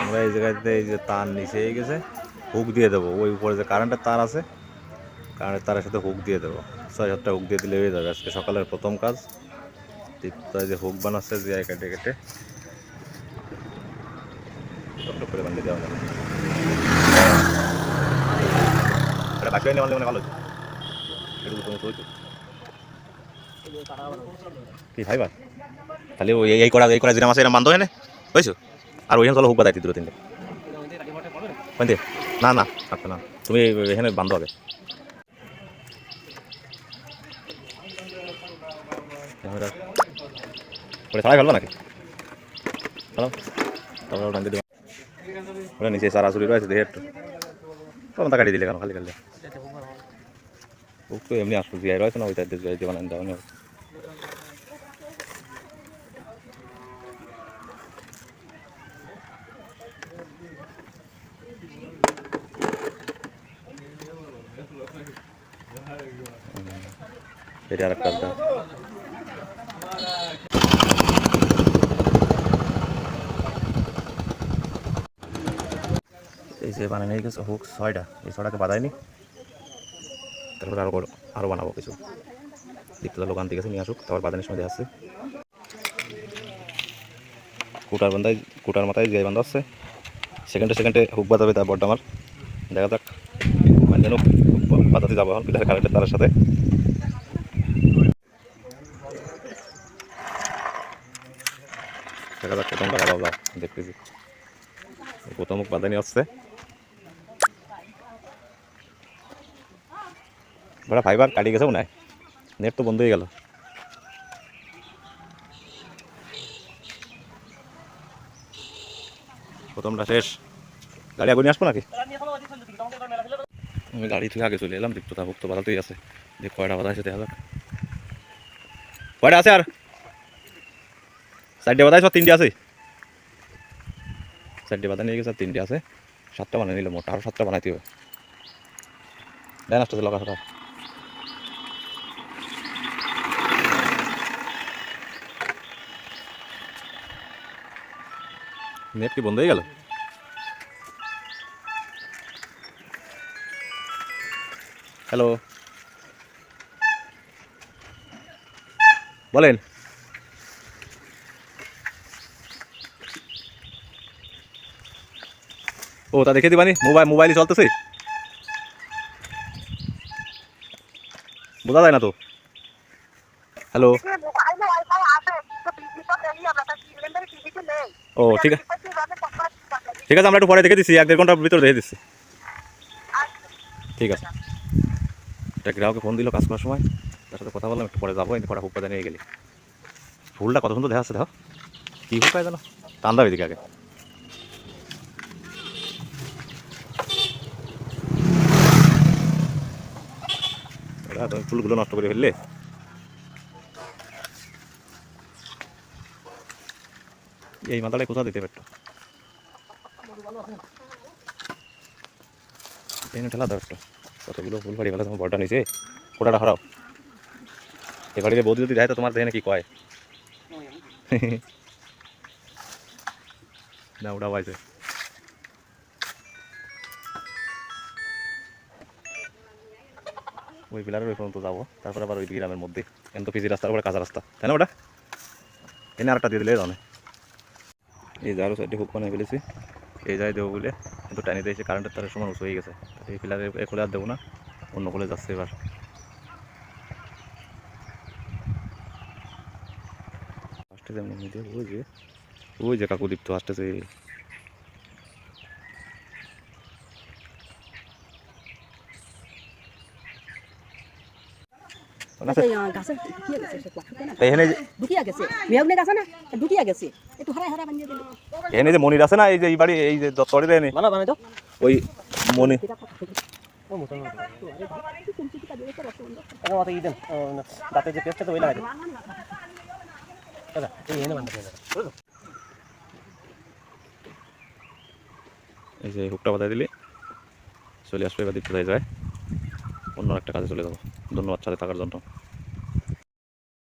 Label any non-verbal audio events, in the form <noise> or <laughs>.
আমরা এই জায়গাতে এই যে তার নিচে হয়ে গেছে, হুক দিয়ে দেবো। ওই উপরে যে কারেন্টের তার আছে কারেন্টের তারের সাথে হুক দিয়ে দেবো। ছয় সাতটা হুক দিয়ে দিলে হয়ে যাবে। আজকে সকালের প্রথম কাজ। এই যে হুক বানাচ্ছে যে কেটে কেটে। করে বানিয়ে ভালো কি তাহলে এই করা এই করা যেটা মাসে এরকম বান্ধব হয় না বুঝছ আর ওইখানে চলো হুক বাদাই দিল তিনটে। কোনতে না না আচ্ছা না। তুমি এখানে বান্ধব হবে। ওটা ছাড়াই নাকি? হ্যালো? তারপর ওটা দিদি ওটা নিচে সারা চুরি রয়েছে, দেখে একটু। তখন তা কাটিয়ে দিলে কেন? খালি খালি হুক তো এমনি আসব জিয়াই রয়েছে না? ওইটা দিয়ে বানান দেওয়া নেই। এটা আর একটা এই যে বানানো গেছে, হুক ছয়টা। এই ছয়টাকে বাঁধায়নি তারপরে আরও আরও বানাবো কিছু। দীপ্তদা লোক আনতে গেছে নিয়ে আসুক। তারপর বাদানের সময় আসছে। কুটার বান্ধায়, কুটার মাথায় যে বান্ধা আসছে সেকেন্ডে সেকেন্ডে হুক বাঁধাবে তার বড্ডা আমার। দেখা যাক। মানে বাঁধাতে যাব এখন পিলার কারেন্টের তারের সাথে। দেখা যাক প্রথমটা বাবা বাবা দেখতেছি। প্রথম বাঁধানি আসছে বড় ফাইবার কাটি গেছেও নাই নেট তো বন্ধ হয়ে গেল। প্রথমটা শেষ। গাড়ি আগুন আসব নাকি? আমি গাড়ি থেকে আগে চলে এলাম দেখতো তা ভুক্ত বাধাতেই আছে। যে কয়টা বাধা আছে দেখা কয়টা আছে আর? চারটে বাধা তিনটে আছে? চারটে বাধা নিয়ে গেছে আর তিনটে আছে। সাতটা বানিয়ে নিল মোটা আরও সাতটা বানাইতে হবে। দেন আসতে লগা সাটা নেট কি বন্ধ হয়ে গেল? হ্যালো। বলেন। ও, তা দেখে দিবানি মোবাইল মোবাইলই চলতেছে? বোঝা যায় না তো। হ্যালো। ও, ঠিক আছে ঠিক আছে, আমরা একটু পরে দেখে দিচ্ছি, এক দেড় ঘণ্টার ভিতরে দেখে দিচ্ছি। ঠিক আছে। একটা গ্রাহকে ফোন দিল কাজ করার সময়, তার সাথে কথা বললাম, একটু পরে যাব কিন্তু কটা হুকটা নিয়ে গেলি। ফুলটা কত সুন্দর দেখা যাচ্ছে দেখো। কী হুক পায় জানো টান দাও এদিকে আগে। তুমি ফুলগুলো নষ্ট করে ফেললে। এই মাথাটাই কোথাও দিতে পারতো। ঠেলা দাও একটু। কতগুলো ফুল ফাড়ি ফেলা তোমার বড়টা নিচে ফোটাটা হারাও। এ বাড়িতে বৌদি যদি দেয়, তো তোমার দেখে কি কয়? <laughs> না ওটা পাইছে ওই পিলারের ওই পর্যন্ত যাব। তারপর আবার ওই গ্রামের মধ্যে। কিন্তু পিজি রাস্তার উপরে কাঁচা রাস্তা। তাই না, ওটা? এনে আরেকটা দিয়ে দিলে, এই যে আরও সাইডে হুক বানিয়ে ফেলেছি। এই যায় দেবো বলে। কিন্তু টানিতে এসে কারেন্টের তারের সমান উঁচু হয়ে গেছে। এই পিলারে এ খোলে আর দেবো না, অন্য খোলে যাচ্ছে এবার। ফার্স্টে যেমন ওই যে ওই যে কাকু দীপ্ত যে ঢুকিয়ে গেছে মেয়গনে গাছে না ঢুকিয়ে গেছে একটু হারাই হারা বানিয়ে দিল এখানে যে মনির আছে না এই যে এই বাড়ি এই যে দত্তরি দেয়নি ওই মনি না, যে পেস্টটা তো ওই লাগাই এই এনে বান্ধা দাদা। বুঝলো এই যে হুকটা বাজায় দিলে। চলে আসবে এবার দীপ্ত যায় অন্য একটা কাজে চলে যাব। ধন্যবাদ সাথে থাকার জন্য।